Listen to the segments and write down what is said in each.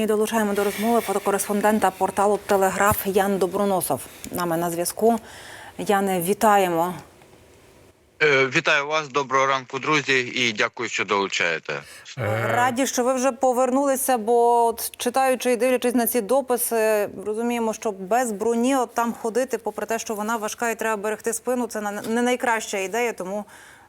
І долучаємо до розмови фотокореспондента порталу Телеграф Ян Доброносов. Нами на зв'язку. Яне, вітаємо. Е, Вітаю вас, доброго ранку, друзі, і дякую, що долучаєте. Раді, що ви вже повернулися, бо от, читаючи і дивлячись на ці дописи, розуміємо, що без броні от там ходити, попри те, що вона важка і треба берегти спину, це на- не найкраща ідея, тому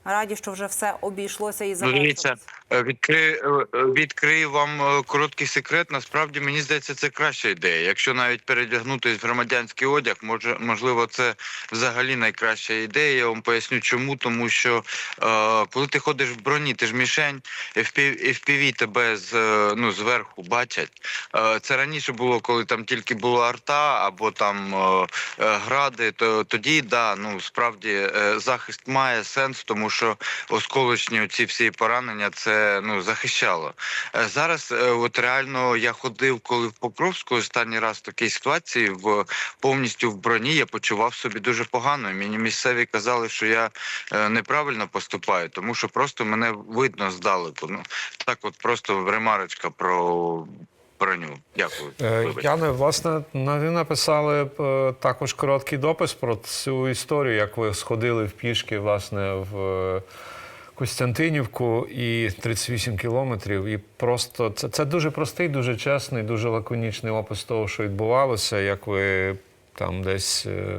раді, що вже все обійшлося і дивіться, відкрию, відкрию вам е, короткий секрет. Насправді мені здається, це краща ідея. Якщо навіть передягнутись в громадянський одяг, може можливо, це взагалі найкраща ідея. Я вам поясню, чому тому, що е, коли ти ходиш в броні, ти ж мішень, FPV тебе з е, ну зверху бачать. Е, це раніше було, коли там тільки була арта або там е, е, гради. То тоді да, ну справді е, захист має сенс, тому що осколочні ці всі поранення це ну захищало. Е, Зараз е, от реально я ходив, коли в Покровську останній раз в такій ситуації в повністю в броні я почував собі дуже погано. Мені місцеві казали, що я е, неправильно поступаю, тому що просто мене видно здалеку. Ну так, от просто ремарочка про броню. Дякую. Е, Вибачте. Яне, власне, ви написали е, також короткий допис про цю історію, як ви сходили в пішки, власне, в е, Костянтинівку і 38 кілометрів. І просто це, це дуже простий, дуже чесний, дуже лаконічний опис того, що відбувалося, як ви там десь. е,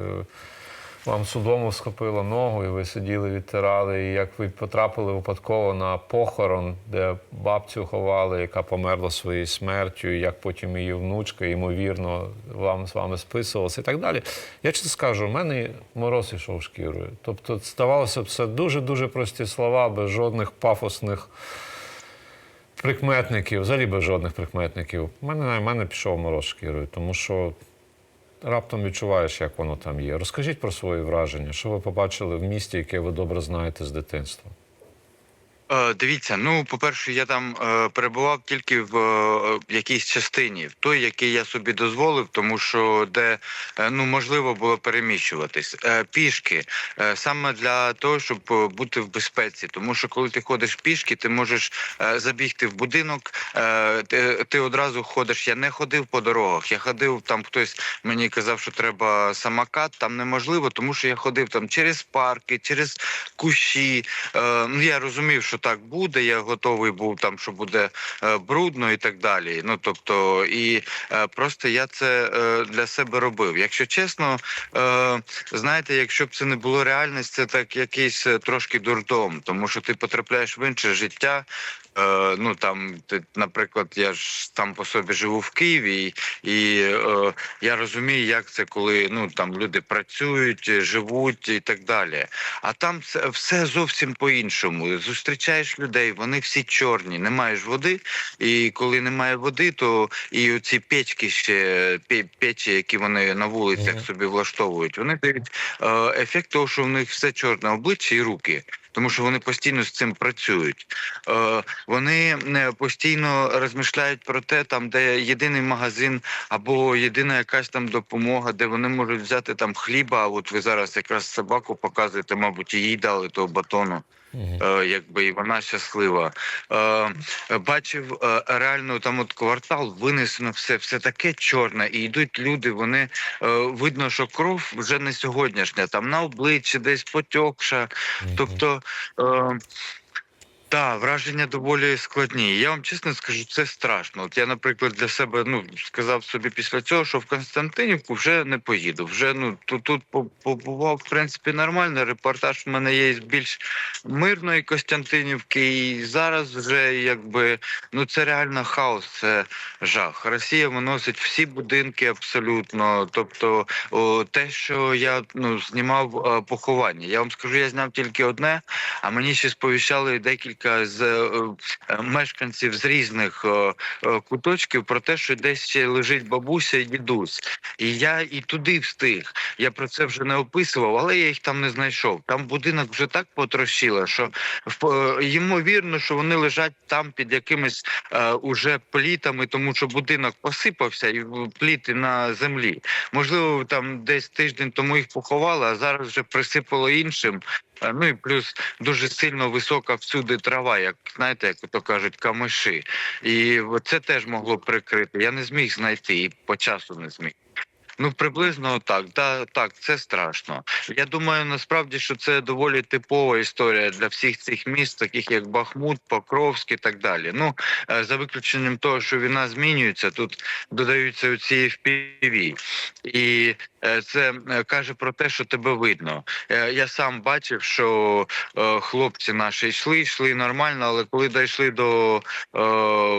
Вам судому схопило ногу, і ви сиділи, відтирали, і як ви потрапили випадково на похорон, де бабцю ховали, яка померла своєю смертю, і як потім її внучка, ймовірно, вам з вами списувалася і так далі. Я чесно скажу, в мене мороз ішов шкірою. Тобто, здавалося б, це дуже-дуже прості слова, без жодних пафосних прикметників, взагалі без жодних прикметників. У мене, в мене пішов мороз шкірою, тому що раптом відчуваєш, як воно там є. Розкажіть про свої враження, що ви побачили в місті, яке ви добре знаєте з дитинства. Е, Дивіться, ну по-перше, я там е, перебував тільки в е, якійсь частині, в той, який я собі дозволив, тому що де е, ну можливо було переміщуватись е, пішки, е, саме для того, щоб е, бути в безпеці. Тому що коли ти ходиш пішки, ти можеш е, забігти в будинок. Е, ти, ти одразу ходиш. Я не ходив по дорогах. Я ходив там. Хтось мені казав, що треба самокат. Там неможливо, тому що я ходив там через парки, через кущі. Е, ну я розумів, що так буде. Я готовий був там, що буде е, брудно і так далі. Ну тобто, і е, просто я це е, для себе робив. Якщо чесно, знаєте, якщо б це не було реальність, це так якийсь трошки дурдом, тому що ти потрапляєш в інше життя. Е, ну там, наприклад, я ж там по собі живу в Києві, і, е, я розумію, як це, коли ну там люди працюють, живуть і так далі. А там все, все зовсім по-іншому. Зустрічаєш людей, вони всі чорні, не маєш води. І коли немає води, то і оці печки ще печі, які вони на вулицях собі влаштовують, вони дають е, ефект того, що в них все чорне обличчя і руки. Тому що вони постійно з цим працюють. Е, вони е, постійно розмішляють про те, там де єдиний магазин або єдина якась там допомога, де вони можуть взяти там хліба. А от ви зараз якраз собаку показуєте, мабуть, і їй дали того батону. Е, якби і вона щаслива. Е, бачив е, реально там от квартал винесено все, все таке чорне, і йдуть люди. Вони е, видно, що кров вже не сьогоднішня, там на обличчі десь потьокша. Тобто. Е, так, враження доволі складні. Я вам чесно скажу, це страшно. От я, наприклад, для себе ну сказав собі після цього, що в Константинівку вже не поїду. Вже ну тут тут побував в принципі нормально. Репортаж в мене є з більш мирної Костянтинівки, і зараз вже якби ну це реально хаос, це жах. Росія виносить всі будинки абсолютно. Тобто, о, те, що я ну знімав е, поховання. Я вам скажу, я зняв тільки одне, а мені ще сповіщали декілька з е, е, мешканців з різних е, е, куточків про те, що десь ще лежить бабуся і дідусь. І я і туди встиг. Я про це вже не описував, але я їх там не знайшов. Там будинок вже так потрощило, що е, ймовірно, що вони лежать там під якимись е, уже плітами, тому що будинок посипався і пліти на землі. Можливо, там десь тиждень тому їх поховали, а зараз вже присипало іншим. Е, Ну і плюс дуже сильно висока всюди трава, як знаєте, як то кажуть, камиші. І це теж могло прикрити. Я не зміг знайти і по часу не зміг. Ну, приблизно так. Да, так, це страшно. Я думаю, насправді, що це доволі типова історія для всіх цих міст, таких як Бахмут, Покровськ і так далі. Ну, е, за виключенням того, що війна змінюється, тут додаються ці FPV. І це е, каже про те, що тебе видно. Е, Я сам бачив, що е, хлопці наші йшли, йшли нормально, але коли дійшли до е,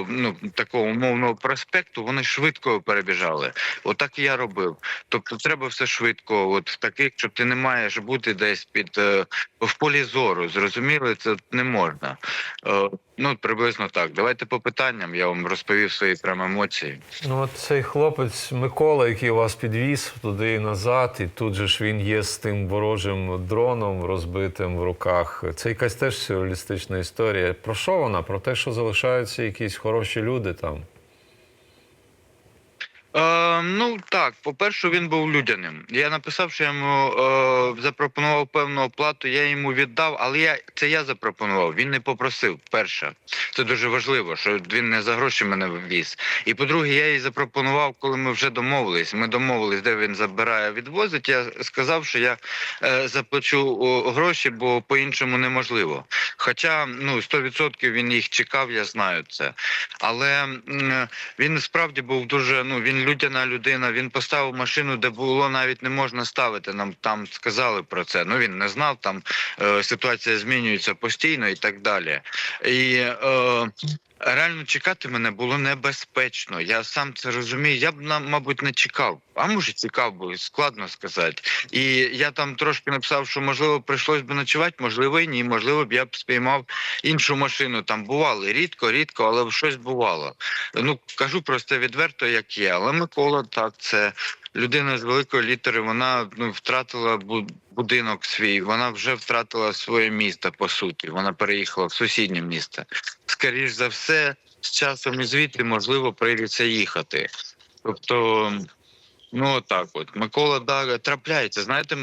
ну, такого умовного проспекту, вони швидко перебіжали. Отак і я робив. Тобто треба все швидко, от в таких, що ти не маєш бути десь під е, в полі зору. Зрозуміли, це не можна. Ну, приблизно так. Давайте по питанням, я вам розповів свої прямо емоції. Ну, от цей хлопець Микола, який вас підвіз туди і назад, і тут же ж він є з тим ворожим дроном розбитим в руках. Це якась теж сюрреалістична історія. Про що вона? Про те, що залишаються якісь хороші люди там. Е, ну так, по-перше, він був людяним. Я написав, що йому е, запропонував певну оплату, я йому віддав, але я це я запропонував. Він не попросив. Перше, це дуже важливо, що він не за гроші мене ввіз. І по-друге, я їй запропонував, коли ми вже домовились. Ми домовились, де він забирає, відвозить. Я сказав, що я е, заплачу гроші, бо по-іншому неможливо. Хоча ну 100% він їх чекав, я знаю це. Але м, він справді був дуже. Ну він людяна людина. Він поставив машину, де було навіть не можна ставити. Нам там сказали про це. Ну він не знав. Там е, ситуація змінюється постійно і так далі. І е, реально чекати мене було небезпечно. Я сам це розумію. Я б мабуть не чекав. А може чекав би, складно сказати. І я там трошки написав, що можливо прийшлось би ночувати, можливо, і ні. Можливо, б я б спіймав іншу машину. Там бували рідко, рідко, але щось бувало. Ну кажу просто відверто, як є. Але Микола, так, це людина з великої літери. Вона ну втратила будинок свій. Вона вже втратила своє місто. По суті, вона переїхала в сусіднє місто. Скоріш за все, з часом і звідти можливо прийдеться їхати. Тобто. Ну так, от Микола да, трапляється. Знаєте,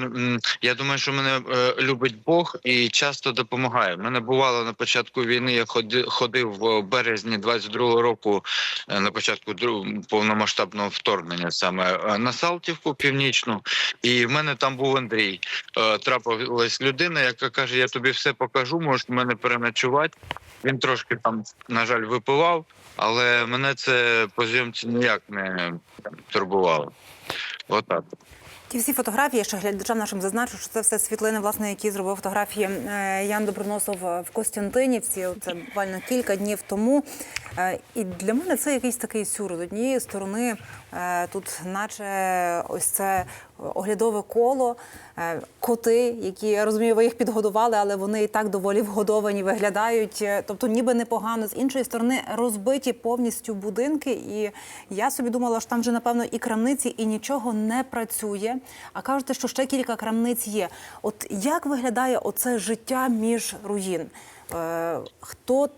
я думаю, що мене е, любить Бог і часто допомагає. Мене бувало на початку війни. Я ходи, ходив в березні 22-го року, е, на початку друг- повномасштабного вторгнення, саме е, на Салтівку північну. І в мене там був Андрій. Трапилась людина, яка каже: Я тобі все покажу, можеш в мене переночувати. Він трошки там, на жаль, випивав, але мене це по зйомці ніяк не турбувало. Отак. Ті всі фотографії, що глядачам нашим зазначу, що це все світлини, власне, які зробив фотографії е, Ян Доброносов в Костянтинівці. Це буквально кілька днів тому. Е, І для мене це якийсь такий сюр. З однієї сторони, е, тут, наче ось це оглядове коло, е, коти, які я розумію, ви їх підгодували, але вони і так доволі вгодовані виглядають. Е, Тобто, ніби непогано. З іншої сторони, розбиті повністю будинки. І я собі думала, що там вже напевно і крамниці, і нічого не працює. А кажете, що ще кілька крамниць є. От як виглядає оце життя між руїн? Е, хто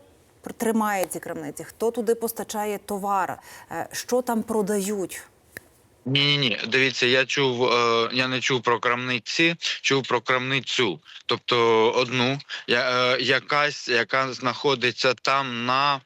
тримає ці крамниці? Хто туди постачає товар? Що там продають? Ні, ні, ні. Дивіться, я чув, е, я не чув про крамниці, чув про крамницю. Тобто одну, я, е, якась, яка знаходиться там на.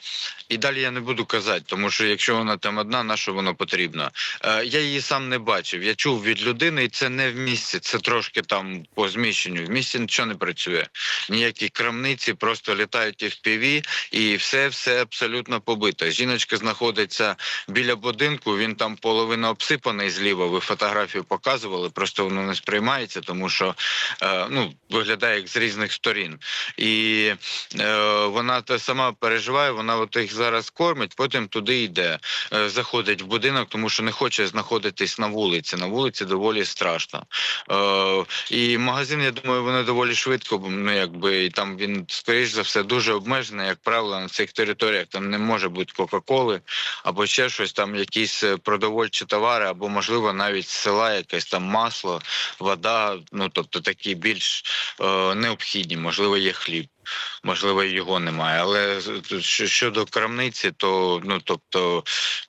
І далі я не буду казати, тому що якщо вона там одна, на що воно потрібно? Е, я її сам не бачив. Я чув від людини, і це не в місці, це трошки там по зміщенню. В місті нічого не працює. Ніякі крамниці, просто літають і в піві, і все, все абсолютно побито. Жіночка знаходиться біля будинку, він там половина обсипаний зліва. Ви фотографію показували, просто воно не сприймається, тому що е, ну виглядає як з різних сторін. І е, вона те сама переживає. Вона от їх зараз кормить, потім туди йде, е, заходить в будинок, тому що не хоче знаходитись на вулиці. На вулиці доволі страшно. І магазин, я думаю, вони доволі швидко. Ну якби там він скоріш за все дуже обмежений, як правило, на цих територіях. Там не може бути Кока-Коли або ще щось, там якісь продовольчі товари, або можливо навіть села якесь там масло, вода. Ну тобто такі більш е, необхідні, можливо, є хліб. Можливо, його немає. Але щодо крамниці, то ну тобто,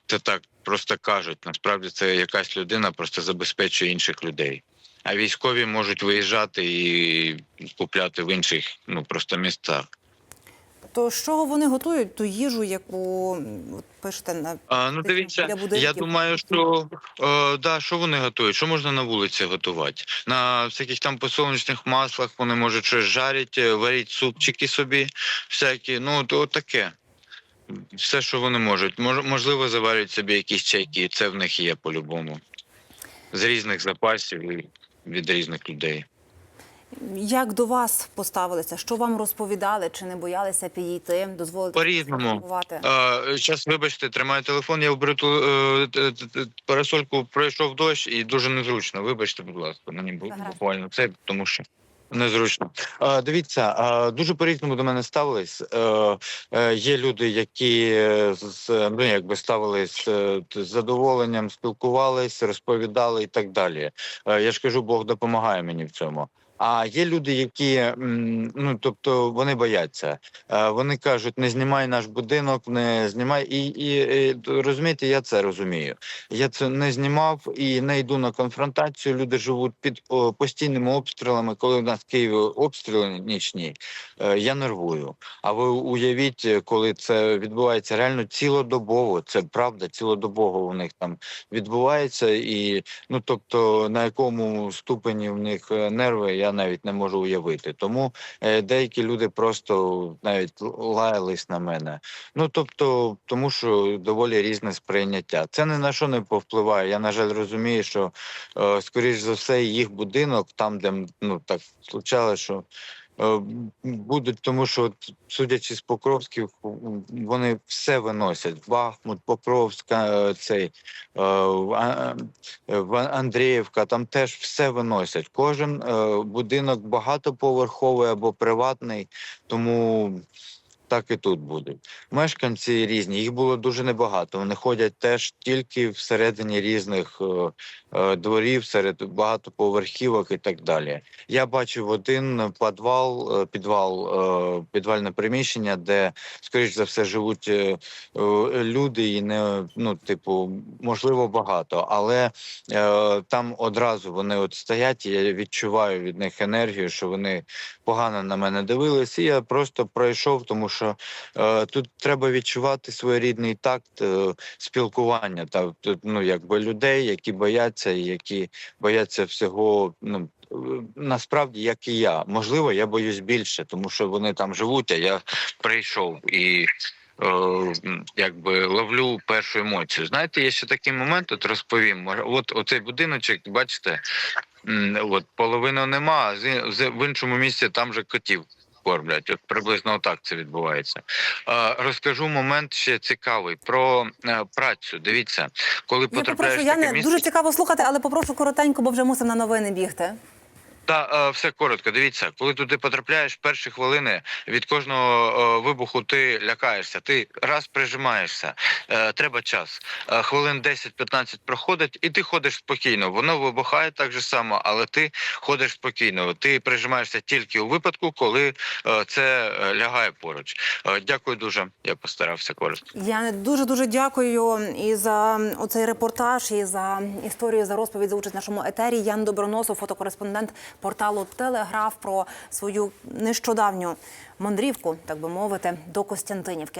це так просто кажуть. Насправді це якась людина просто забезпечує інших людей. А військові можуть виїжджати і купляти в інших, ну просто місцях. То з чого вони готують ту їжу, яку от пишете на А, ну дивіться, я думаю, що е, да, що вони готують? Що можна на вулиці готувати? На всяких там посолнечних маслах вони можуть щось жарять, е, варять супчики собі, всякі. Ну, то таке. Все, що вони можуть. Мож, можливо, заварять собі якісь чайки. Це в них є по-любому. З різних запасів і від різних людей. Як до вас поставилися? Що вам розповідали? Чи не боялися підійти? Дозволити По-різному. сфотографувати? Зараз, вибачте, тримаю телефон, я оберу ту, е, парасольку, пройшов дощ і дуже незручно. Вибачте, будь ласка, мені бу- буквально це, тому що незручно. А, дивіться, а, дуже по-різному до мене ставились. Е, е, є люди, які з ну, якби ставились е, з задоволенням, спілкувались, розповідали і так далі. Е, я ж кажу, Бог допомагає мені в цьому. А є люди, які ну тобто вони бояться. Е, Вони кажуть, не знімай наш будинок, не знімай. І, і, і розумієте, я це розумію. Я це не знімав і не йду на конфронтацію. Люди живуть під постійними обстрілами. Коли у нас в Києві обстріли нічні, е, я нервую. А ви уявіть, коли це відбувається реально цілодобово. Це правда, цілодобово у них там відбувається, і ну тобто на якому ступені в них е, нерви, я навіть не можу уявити. Тому е, деякі люди просто навіть лаялись на мене. Ну тобто, тому що доволі різне сприйняття. Це ні на що не повпливає. Я на жаль розумію, що е, скоріш за все їх будинок, там, де ну так случалося, що. Е, Будуть, тому що, судячи з Покровських, вони все виносять. Бахмут, Покровська, е, цей е, Андріївка, там теж все виносять. Кожен будинок багатоповерховий або приватний, тому так і тут будуть. Мешканці різні, їх було дуже небагато. Вони ходять теж тільки всередині різних е, е, дворів, серед багатоповерхівок і так далі. Я бачив один підвал, е, підвал, е, підвальне приміщення, де, скоріш за все, живуть люди, і не ну, типу, можливо, багато, але там одразу вони от стоять, і я відчуваю від них енергію, що вони погано на мене дивились, і я просто пройшов, тому що е, тут треба відчувати своєрідний такт е, спілкування та ну, якби людей, які бояться, і які бояться всього. Ну насправді, як і я. Можливо, я боюсь більше, тому що вони там живуть, а я прийшов і. е, Якби ловлю першу емоцію. Знаєте, є ще такий момент, от розповім. От оцей будиночок, бачите, от половину нема, а в іншому місці там же котів кормлять. От приблизно отак це відбувається. Розкажу момент ще цікавий про е, працю. Дивіться, коли Я потрапляєш попрошу, я не місце, дуже цікаво слухати, але попрошу коротенько, бо вже мусимо на новини бігти. Та е, все коротко. Дивіться, коли туди потрапляєш, перші хвилини від кожного е, вибуху ти лякаєшся. Ти раз прижимаєшся, е, треба час. Хвилин 10-15 проходить, і ти ходиш спокійно. Воно вибухає так же само, але ти ходиш спокійно. Ти прижимаєшся тільки у випадку, коли це лягає поруч. Дякую дуже. Я постарався коротко. Я дуже дуже дякую і за оцей репортаж, і за історію, за розповідь за участь в нашому етері. Ян Доброносов, фотокореспондент порталу Телеграф про свою нещодавню мандрівку, так би мовити, до Костянтинівки.